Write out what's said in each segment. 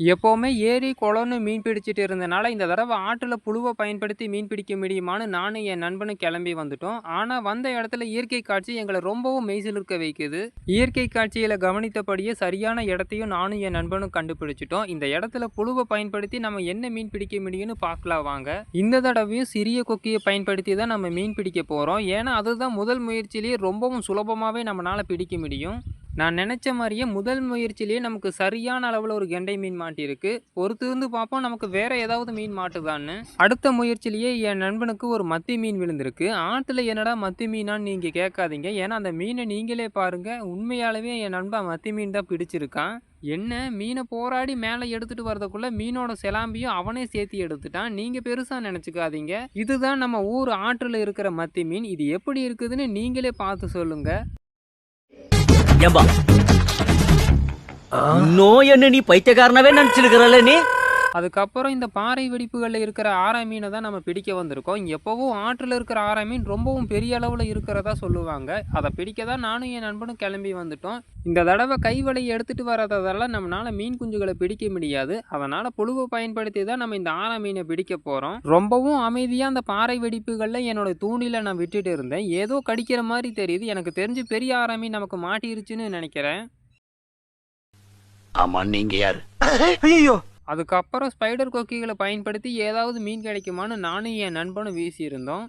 எப்போவுமே ஏரி குளம்னு மீன் பிடிச்சிட்டு இருந்தனால இந்த தடவை ஆற்றில் புழுவை பயன்படுத்தி மீன் பிடிக்க முடியுமான்னு நானும் என் நண்பனும் கிளம்பி வந்துட்டோம். ஆனால் வந்த இடத்துல இயற்கை காட்சி எங்களை ரொம்பவும் மெய்சிலிருக்க வைக்குது. இயற்கை காட்சியில் கவனித்தபடியே சரியான இடத்தையும் நானும் என் நண்பனும் கண்டுபிடிச்சிட்டோம். இந்த இடத்துல புழுவை பயன்படுத்தி நம்ம என்ன மீன் பிடிக்க முடியும்னு பார்க்கலாம் வாங்க. இந்த தடவையும் சிறிய கொக்கியை பயன்படுத்தி தான் நம்ம மீன் பிடிக்க போகிறோம் ஏன்னா அதுதான் முதல் முயற்சியிலேயே ரொம்பவும் சுலபமாகவே நம்மளால் பிடிக்க முடியும். நான் நினச்ச மாதிரியே முதல் முயற்சியிலேயே நமக்கு சரியான அளவில் ஒரு கெண்டை மீன் மாட்டியிருக்கு பொறுத்திருந்து பார்ப்போம் நமக்கு வேற ஏதாவது மீன் மாட்டுதான்னு. அடுத்த முயற்சியிலேயே என் நண்பனுக்கு ஒரு மத்தி மீன் விழுந்திருக்கு. ஆற்றுல என்னடா மத்தி மீனான்னு நீங்கள் கேட்காதீங்க. ஏன்னா அந்த மீனை நீங்களே பாருங்கள் உண்மையாலவே என் நண்பன் மத்தி மீன் தான் பிடிச்சிருக்கான். என்ன? மீனை போராடி மேலே எடுத்துட்டு வரதுக்குள்ள மீனோட செலாம்பியும் அவனே சேர்த்து எடுத்துட்டான். நீங்க பெருசா நினைச்சுக்காதீங்க. இதுதான் நம்ம ஊர் ஆற்றில் இருக்கிற மத்தி மீன். இது எப்படி இருக்குதுன்னு நீங்களே பார்த்து சொல்லுங்க. ஏம்பா இன்னும் என்ன நீ பைத்தியக்காரனவே நினைச்சிருக்கிறல்ல நீ? அதுக்கப்புறம் இந்த பாறை வெடிப்புகளில் இருக்கிற ஆரா மீனை தான் நம்ம பிடிக்க வந்திருக்கோம். எப்போவும் ஆற்றில் இருக்கிற ஆரா மீன் ரொம்பவும் பெரிய அளவில் இருக்கிறதா சொல்லுவாங்க. அதை பிடிக்க தான் நானும் என் நண்பனும் கிளம்பி வந்துட்டோம். இந்த தடவை கை வலையை எடுத்துகிட்டு வரதால நம்மளால் மீன் குஞ்சுகளை பிடிக்க முடியாது. அதனால் புழுவை பயன்படுத்தி தான் நம்ம இந்த ஆரா மீனை பிடிக்க போகிறோம் ரொம்பவும் அமைதியாக அந்த பாறை வெடிப்புகளில் என்னோட தூண்டில நான் விட்டுட்டு இருந்தேன். ஏதோ கடிக்கிற மாதிரி தெரியுது. எனக்கு தெரிஞ்சு பெரிய ஆரா மீன் நமக்கு மாட்டிருச்சுன்னு நினைக்கிறேன். ஆமா நீங்க யாரு? ஐயோ அதுக்கப்புறம் ஸ்பைடர் கொக்கிகளை பயன்படுத்தி ஏதாவது மீன் கிடைக்குமான்னு நானும் என் நண்பனும் வீசியிருந்தோம்.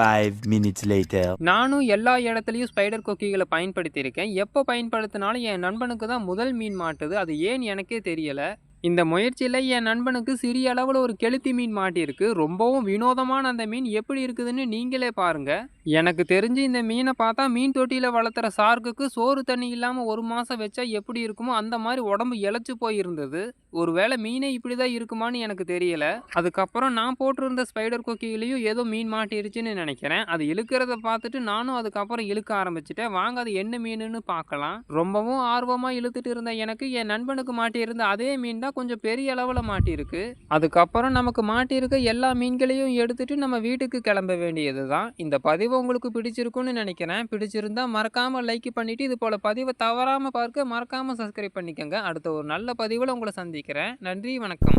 Five minutes later. நானும் எல்லா இடத்துலையும் ஸ்பைடர் கொக்கிகளை பயன்படுத்தியிருக்கேன். எப்போ பயன்படுத்தினாலும் என் நண்பனுக்கு தான் முதல் மீன் மாட்டுது. அது ஏன் எனக்கே தெரியல. இந்த முயற்சியில் என் நண்பனுக்கு சிறிய அளவில் ஒரு கெளுத்தி மீன் மாட்டியிருக்கு. ரொம்பவும் வினோதமான அந்த மீன் எப்படி இருக்குதுன்னு நீங்களே பாருங்கள் எனக்கு தெரிஞ்சு இந்த மீனை பார்த்தா மீன் தொட்டியில் வளர்த்துற சார்க்குக்கு சோறு தண்ணி இல்லாமல் ஒரு மாதம் வச்சா எப்படி இருக்குமோ அந்த மாதிரி உடம்பு இழைச்சி போயிருந்தது. ஒருவேளை மீனே இப்படி தான் இருக்குமான்னு எனக்கு தெரியல. அதுக்கப்புறம் நான் போட்டிருந்த ஸ்பைடர் கொக்கிலையும் ஏதோ மீன் மாட்டிருச்சுன்னு நினைக்கிறேன். அது இழுக்கிறத பார்த்துட்டு நானும் அதுக்கப்புறம் இழுக்க ஆரம்பிச்சிட்டேன். வாங்க அது என்ன மீனுன்னு பார்க்கலாம். ரொம்பவும் ஆர்வமாக இழுத்துட்டு இருந்த எனக்கு என் நண்பனுக்கு மாட்டியிருந்த அதே மீன் தான் கொஞ்சம் பெரிய அளவில் மாட்டியிருக்கு. அதுக்கப்புறம் நமக்கு மாட்டியிருக்க எல்லா மீன்களையும் எடுத்துட்டு நம்ம வீட்டுக்கு கிளம்ப வேண்டியது தான் இந்த பதிவு உங்களுக்கு பிடிச்சிருக்குன்னு நினைக்கிறேன். பிடிச்சிருந்தா மறக்காமல் லைக் பண்ணிவிட்டு இது போல் பதிவை தவறாமல் பார்க்க மறக்காமல் சப்ஸ்கிரைப் பண்ணிக்கோங்க. அடுத்த ஒரு நல்ல பதிவில் உங்களை சந்திக்கிறேன். நன்றி வணக்கம்.